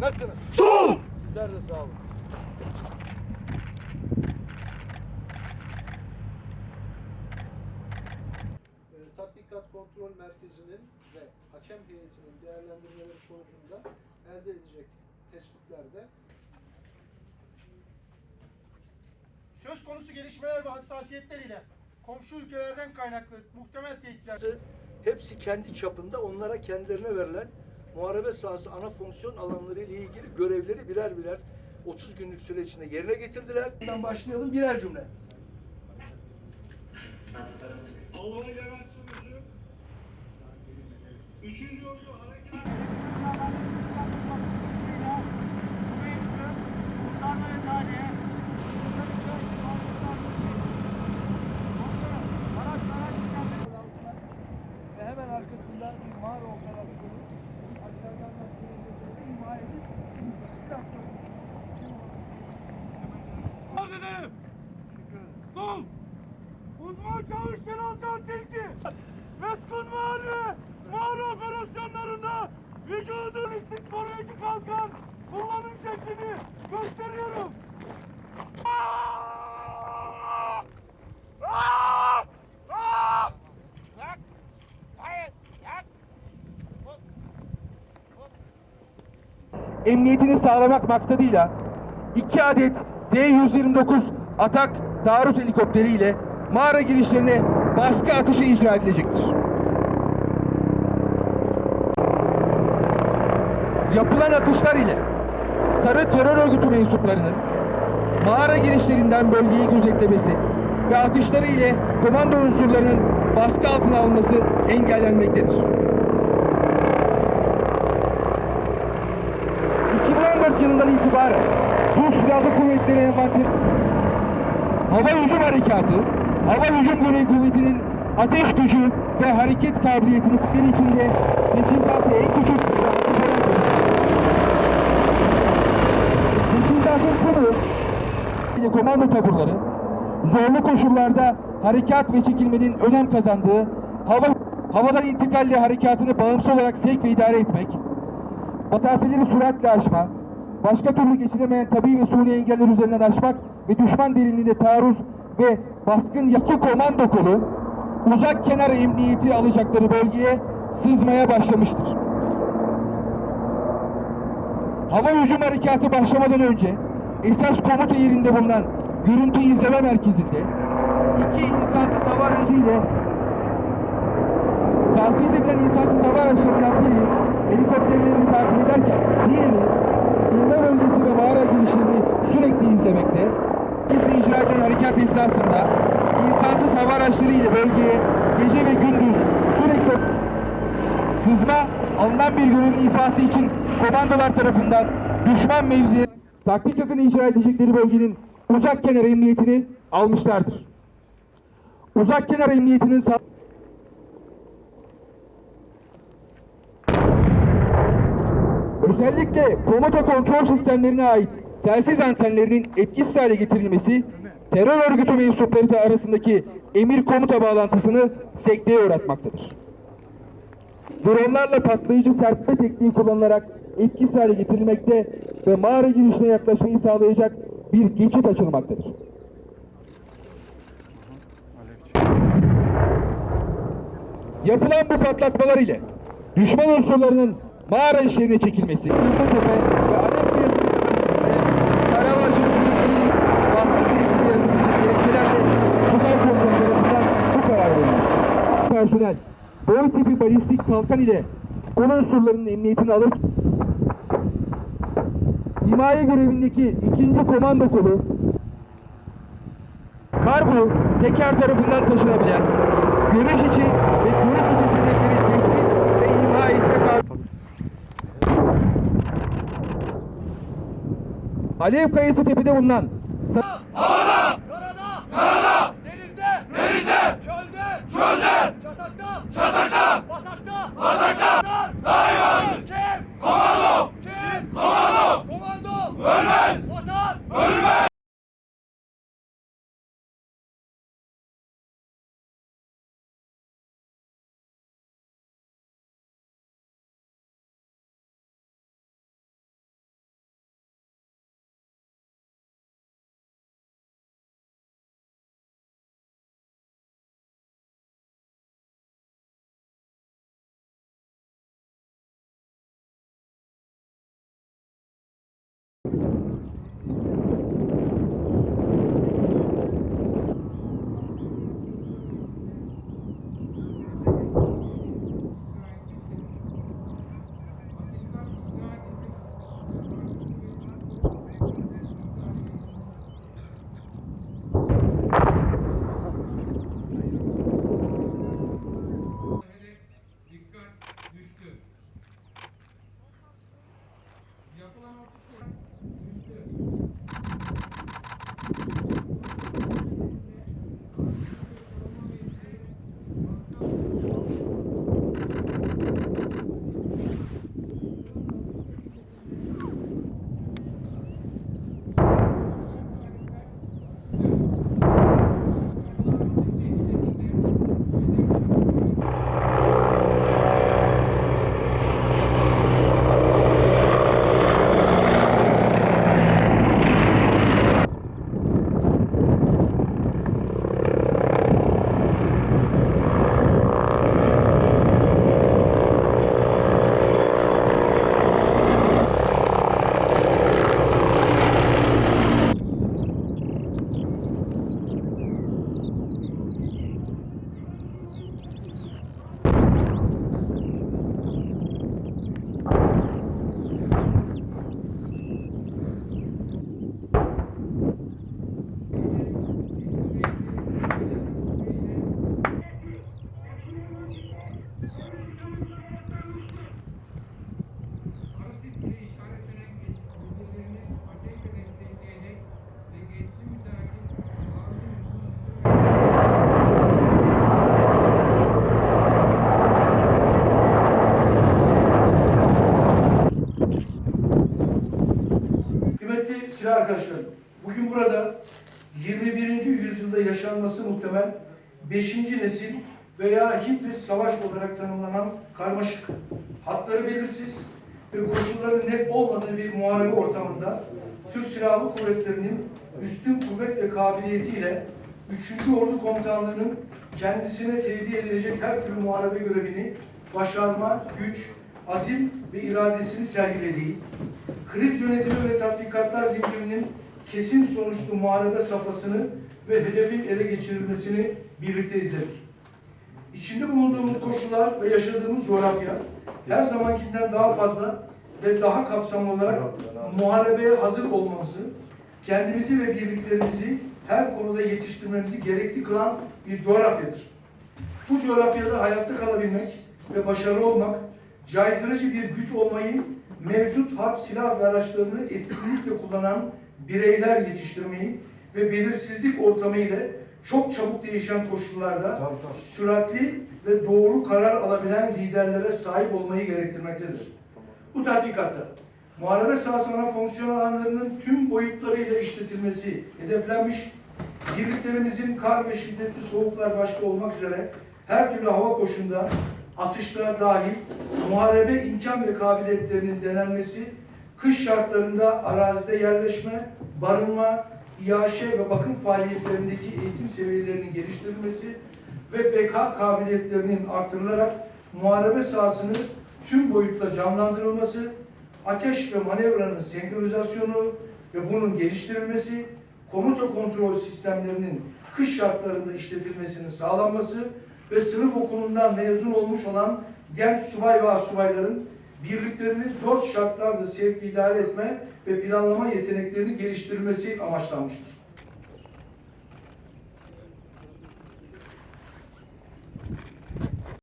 Nasılsınız? Sol! Sizler de sağ olun. e, Tatbikat Kontrol Merkezi'nin ve hakem heyetinin değerlendirmeleri sonucunda elde edecek tespitlerde Söz konusu gelişmeler ve hassasiyetler ile komşu ülkelerden kaynaklı muhtemel tehditler Hepsi kendi çapında onlara kendilerine verilen muharebe sahası ana fonksiyon alanları ile ilgili görevleri birer birer 30 günlük süre içinde yerine getirdiler. Buradan başlayalım birer cümle. Albay Levent Sürücü, 3. Ordu Harekat ve emniyetini sağlamak maksadıyla iki adet D-129 atak taarruz helikopteriyle mağara girişlerine baskı atışı icra edilecektir. Yapılan atışlar ile sarı terör örgütü mensuplarının mağara girişlerinden bölgeyi gözetlemesi ve atışları ile komando unsurlarının baskı altına alınması engellenmektedir. 2014 yılından itibaren Türk Silahlı Kuvvetleri Envanteri Hava Hücum Harekatı, Hava Hücum Görev Kuvveti'nin ateş gücü ve hareket kabiliyetini kutları içinde teçhizatı en küçük Teçhizatın konu ile komando taburları zorlu koşullarda harekat ve çekilmenin önem kazandığı hava havadan intikalle harekatını bağımsız olarak sevk ve idare etmek, mesafeleri süratle aşma, başka türlü geçilemeyen tabi ve suni engeller üzerinden aşmak ve düşman derinliğinde taarruz ve baskın yakı komando kolu uzak kenar emniyeti alacakları bölgeye sızmaya başlamıştır. Hava hücum harekatı başlamadan önce esas komuta yerinde bulunan görüntü izleme merkezinde iki insansız hava aracıyla tahsis edilen insansız bölgeye gece ve gündüz sürekli sızma alınan bir görevin ifası için komandolar tarafından düşman mevziye taktik yakın icra edecekleri bölgenin uzak kenar emniyetini almışlardır. Uzak kenar emniyetinin Özellikle komuta kontrol sistemlerine ait telsiz antenlerinin etkisiz hale getirilmesi, terör örgütü mensupları arasındaki emir komuta bağlantısını sekteye uğratmaktadır. Dronlarla patlayıcı serpme tekniği kullanılarak etkisiz hale getirilmekte ve mağara girişine yaklaşmayı sağlayacak bir geçit açılmaktadır. Yapılan bu patlatmalar ile düşman unsurlarının mağara işlerine çekilmesi, Kırktepe Personel, boy tipi balistik kalkan ile konu unsurlarının emniyetini alır, himaye görevindeki ikinci komando kolu Karbu teker tarafından taşınabilen görüş içi ve görüş içi seçenekleri tespit ve imha etme kabiliyeti. Alev kayası tepede bulunan Arkadaşlarım, bugün burada 21. yüzyılda yaşanması muhtemel 5. nesil veya Hitler savaş olarak tanımlanan karmaşık, hatları belirsiz ve koşulları net olmadığı bir muharebe ortamında Türk Silahlı Kuvvetleri'nin üstün kuvvet ve kabiliyetiyle 3. Ordu Komutanlığı'nın kendisine tevdi edilecek her türlü muharebe görevini başarma, güç, azim ve iradesini sergilediği, kriz yönetimi ve tatbikatlar zincirinin kesin sonuçlu muharebe safhasını ve hedefin ele geçirilmesini birlikte izledik. İçinde bulunduğumuz koşullar ve yaşadığımız coğrafya her zamankinden daha fazla ve daha kapsamlı olarak muharebeye hazır olmamızı, kendimizi ve birliklerimizi her konuda yetiştirmemizi gerekli kılan bir coğrafyadır. Bu coğrafyada hayatta kalabilmek ve başarılı olmak, caydırıcı bir güç olmayı, mevcut harp silah ve araçlarını etkinlikle kullanan bireyler yetiştirmeyi ve belirsizlik ortamı ile çok çabuk değişen koşullarda süratli ve doğru karar alabilen liderlere sahip olmayı gerektirmektedir. Bu tatbikatta muharebe sahası ana fonksiyon alanlarının tüm boyutlarıyla işletilmesi hedeflenmiş, birliklerimizin kar ve şiddetli soğuklar başta olmak üzere her türlü hava koşulunda atışlar dahil muharebe imkan ve kabiliyetlerinin denenmesi, kış şartlarında arazide yerleşme, barınma, iaşe ve bakım faaliyetlerindeki eğitim seviyelerinin geliştirilmesi ve BK kabiliyetlerinin artırılarak muharebe sahasının tüm boyutla canlandırılması, ateş ve manevranın senkronizasyonu ve bunun geliştirilmesi, komuta kontrol sistemlerinin kış şartlarında işletilmesinin sağlanması ve sınıf okulundan mezun olmuş olan genç subay ve asubayların birliklerini zor şartlarda sevk idare etme ve planlama yeteneklerini geliştirilmesi amaçlanmıştır.